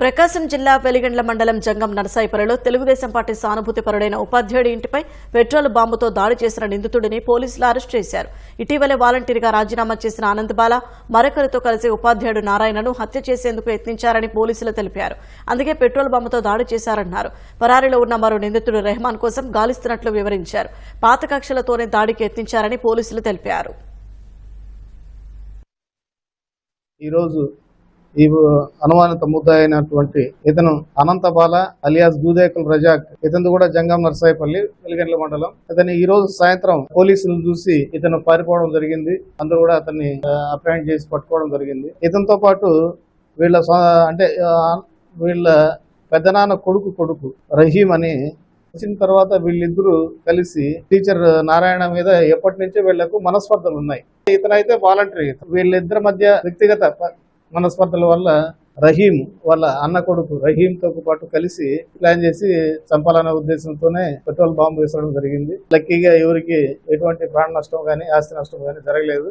ప్రకాశం జిల్లా వెలిగండ్ల మండలం జంగం నరసాయిపల్లిలో తెలుగుదేశం పార్టీ సానుభూతి పరుడైన ఉపాధ్యాయుడి ఇంటిపై పెట్రోల్ బాంబుతో దాడి చేసిన నిందితుడిని పోలీసులు అరెస్ట్ చేశారు. ఇటీవలే వాలంటీర్గా రాజీనామా చేసిన ఆనందబాల మరొకరితో కలిసి ఉపాధ్యాయుడు నారాయణను హత్య చేసేందుకు యత్నించారని పోలీసులు తెలిపారు. అందుకే పెట్రోల్ బాంబుతో దాడి చేశారన్నారు. పరారీలో ఉన్న మరో నిందితుడు రెహమాన్ కోసం గాలిస్తున్నట్లు వివరించారు. పాత కక్షలతోనే దాడికి యత్నించారని పోలీసులు తెలిపారు. ఈరోజు ఈ అనుమానిత ముద్ద అయినటువంటి ఇతను అనంతబాల అలియాస్ గూదేకుల్ రజాక్. ఇతను కూడా జంగం నర్సాయిపల్లి వెలిగండ్ల మండలం. ఇతను ఈ రోజు సాయంత్రం పోలీసులు చూసి ఇతను పారిపోవడం జరిగింది. అందరూ కూడా అతన్ని అపాయింట్ చేసి పట్టుకోవడం జరిగింది. ఇతనితో పాటు వీళ్ళ అంటే వీళ్ళ పెద్దనాన్న కొడుకు కొడుకు రహీం అని వచ్చిన తర్వాత వీళ్ళిద్దరూ కలిసి టీచర్ నారాయణ మీద ఎప్పటి నుంచో వీళ్ళకు మనస్పర్ధలు ఉన్నాయి. ఇతనైతే వాలంటరీ. వీళ్ళిద్దరి మధ్య వ్యక్తిగత మనస్పర్ధల వల్ల రహీం వాళ్ళ అన్న కొడుకు రహీంతో పాటు కలిసి ప్లాన్ చేసి చంపాలనే ఉద్దేశంతోనే పెట్రోల్ బాంబు వేసడం జరిగింది. లక్కీగా ఎవరికి ఎటువంటి ప్రాణ నష్టం కానీ ఆస్తి నష్టం కానీ జరగలేదు.